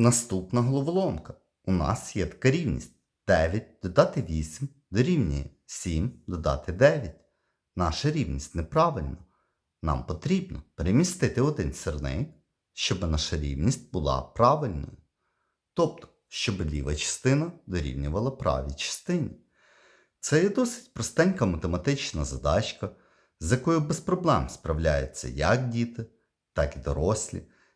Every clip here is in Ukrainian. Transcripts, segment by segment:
Наступна головоломка. У нас є така рівність. 9 додати 8 дорівнює 7 додати 9. Наша рівність неправильна. Нам потрібно перемістити один сірник, щоб наша рівність була правильною. Тобто, щоб ліва частина дорівнювала правій частині. Це є досить простенька математична задачка, з якою без проблем справляються як діти, так і дорослі.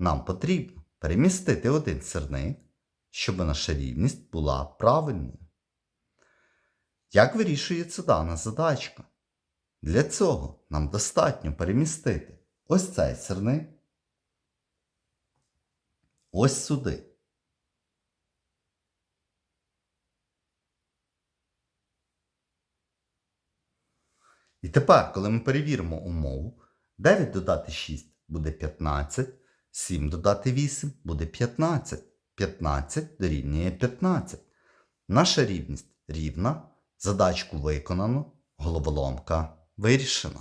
Нам потрібно перемістити один сирник, щоб наша рівність була правильною. Як вирішується дана задачка? Для цього нам достатньо перемістити ось цей сирник ось сюди. І тепер, коли ми перевіримо умову, 9 додати 6 буде 15, 7 додати 8 буде 15. 15 дорівнює 15. Наша рівність рівна, задачку виконано, головоломка вирішена.